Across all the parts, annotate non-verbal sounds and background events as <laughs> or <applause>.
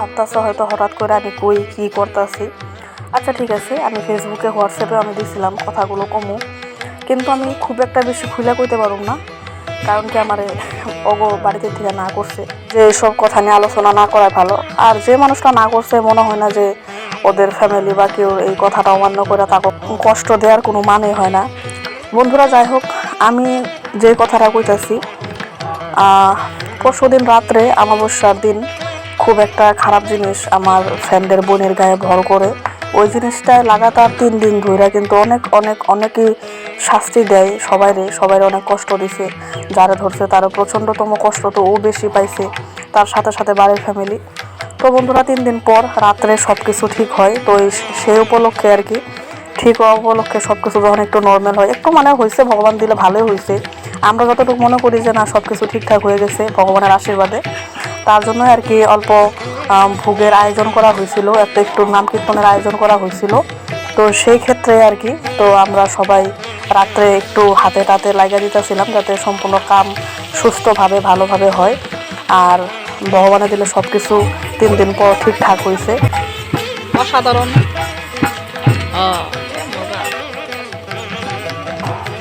ভাবতেছে হয়তো হঠাৎ করে আমি কই, কী করতেছি? আচ্ছা ঠিক আছে, আমি ফেসবুকে হোয়াটসঅ্যাপে আমি দিয়েছিলাম কথাগুলো কমু। কিন্তু আমি খুব একটা বেশি খুলে কইতে পারব না, কারণ কি আমার অগো বাড়িতে থেকে না করছে যে এসব কথা নিয়ে আলোচনা না করাই ভালো। আর যে মানুষটা না করছে, মনে হয় না যে ওদের ফ্যামিলি বা কেউ এই কথাটা অমান্য করে তাকে কষ্ট দেওয়ার কোনো মানে হয় না। বন্ধুরা, যাই হোক, আমি যে কথাটা কইতাছি পরশু দিন রাত্রে, অমাবস্যার দিন খুব একটা খারাপ জিনিস আমার ফ্রেন্ডের বোনের গায়ে ভর করে। ওই জিনিসটায় লাগাতার তিন দিন ধরে কিন্তু অনেক অনেক, অনেকই শাস্তি দেয় সবাইরে সবাই অনেক কষ্ট দিছে। যারা ধরছে তারও প্রচণ্ডতম কষ্ট তো ও বেশি পাইছে, তার সাথে সাথে বাড়ির ফ্যামিলি তো বন্ধুরা, তিন দিন পর রাত্রে সব কিছু ঠিক হয়, তো সেই উপলক্ষে আর কি। ঠিক হওয়া উপলক্ষে সব কিছু যখন একটু নর্মাল হয়, একটু মানে হয়েছে ভগবান দিলে ভালোই হয়েছে আমরা যতটুকু মনে করি যে না সব কিছু ঠিকঠাক হয়ে গেছে, ভগবানের আশীর্বাদে। তার জন্য আর কি অল্প ভোগের আয়োজন করা হয়েছিল একটা একটু নাম কীর্তনের আয়োজন করা হয়েছিল। তো সেই ক্ষেত্রে আর কি তো আমরা সবাই রাত্রে একটু হাতে টাতে লাগা দিতেছিলাম যাতে সম্পূর্ণ কাম সুস্থভাবে ভালোভাবে হয়। আর ভগবানের দিলে সব কিছু তিন দিন পর ঠিকঠাক হয়েছে অসাধারণ।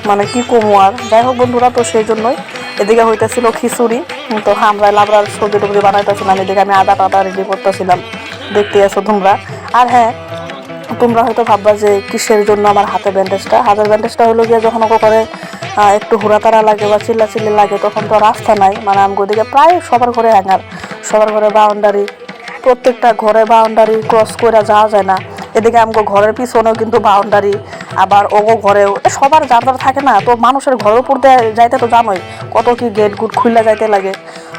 মানে কি কমু আর? যাই হোক বন্ধুরা তো সেই জন্যই এদিকে হইতেছিল খিচুড়ি। তো আমরা লাবড়ার সবজি টবজি বানাইতেছিলাম এদিকে আমি আদা টাদা রেডি করতেছিলাম। দেখতে আসো তোমরা? আর হ্যাঁ তোমরা হয়তো ভাববা যে কিসের জন্য আমার হাতে ব্যান্ডেজটা হাতের ব্যান্ডেজটা হলো গিয়ে যখন ওকে করে একটু হুড়াতারা লাগে বা চিল্লা চিল্লি লাগে, তখন তো রাস্তা নাই। মানে আমি ওদিকে প্রায় সবার ঘরে হ্যাঙ্গার সবার ঘরে বাউন্ডারি প্রত্যেকটা ঘরে বাউন্ডারি ক্রস করে যাওয়া যায় না। এদিকে আমাকে ঘরের পিছনেও কিন্তু বাউন্ডারি আবার ওগো ঘরেও। সবার যার যার থাকে না, তো মানুষের ঘরের উপর যাইতে তো জানোই, কত কি গেট গুট খুললে যাইতে লাগে।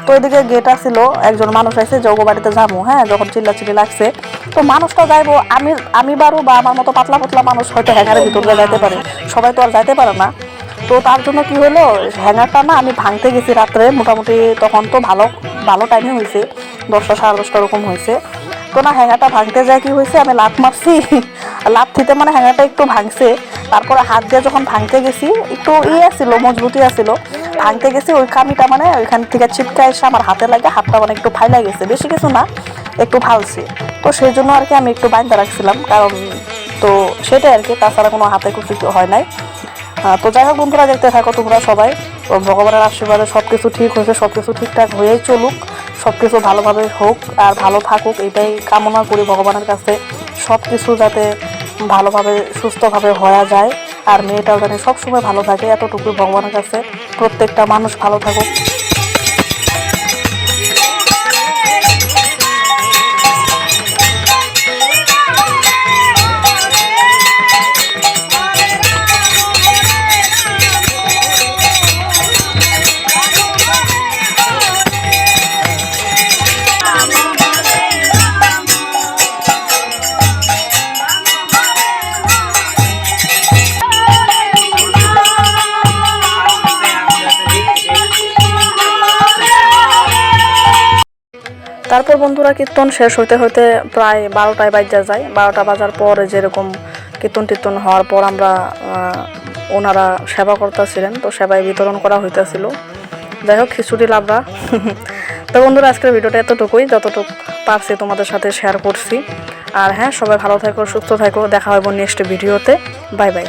তো এদিকে গেট আসছিল একজন মানুষ আছে যে ওগো বাড়িতে যাব হ্যাঁ যখন চিল্লা চিল্লি লাগছে। তো মানুষটা যাইবো, আমি আমি বারো বা আমার মতো পাতলা পাতলা মানুষ হয়তো হ্যাঙ্গারের ভিতর যাইতে পারে। সবাই তো আর যাইতে পারে না। তো তার জন্য কি হলো হ্যাঙ্গারটা না আমি ভাঙতে গেছি রাত্রে, মোটামুটি তখন তো ভালো ভালো টাইমে হয়েছে দশটা সাড়ে দশটা ওরকম হয়েছে তো না হ্যাঙ্গারটা ভাঙতে যায়, কি হয়েছে? আমি লাফ মারছি। <laughs> লাফ দিতে মানে হ্যাঙ্গারটা একটু ভাঙছে। তারপরে হাত দিয়ে যখন ভাঙতে গেছি, একটু ইয়ে ছিল মজবুতি আছিল ভাঙতে গেছি, ওই কামিটা মানে ওইখান থেকে ছিটকা এসে আমার হাতে লাগে, হাতটা মানে একটু ফাইলা গেছে। বেশি কিছু না, একটু ফালছে তো সেই জন্য আর কি আমি একটু বাইন্দা রাখছিলাম। কারণ তো সেটাই আর কি, তাছাড়া কোনো হাতে কিছু হয় নাই। তো যাই হোক বন্ধুরা, দেখতে থাকো তোমরা সবাই। ভগবানের আশীর্বাদে সব কিছু ঠিক হয়েছে সব কিছু ঠিকঠাক হয়েই চলুক। সব কিছু ভালোভাবে হোক আর ভালো থাকুক, এটাই কামনা করি ভগবানের কাছে। সব কিছু যাতে ভালোভাবে, সুস্থভাবে হওয়া যায়। আর মেয়েটাও যেন সবসময় ভালো থাকে এতটুকু ভগবানের কাছে। প্রত্যেকটা মানুষ ভালো থাকুক। তারপর বন্ধুরা কীর্তন শেষ হইতে হইতে প্রায় বারোটায় বাজা যায়। বারোটা বাজার পরে যেরকম কীর্তন টীর্তন হওয়ার পর আমরা ওনারা সেবা করতেছিলেন, তো সেবায় বিতরণ করা হইতেছিল। যাই হোক, খিচুড়ি লাভরা। <laughs> তো বন্ধুরা, আজকের ভিডিওটা এতটুকুই, যতটুকু পারছি তোমাদের সাথে শেয়ার করছি। আর হ্যাঁ সবাই ভালো থাকো, সুস্থ থাকো, দেখা হবে নেক্সট ভিডিওতে। Bye bye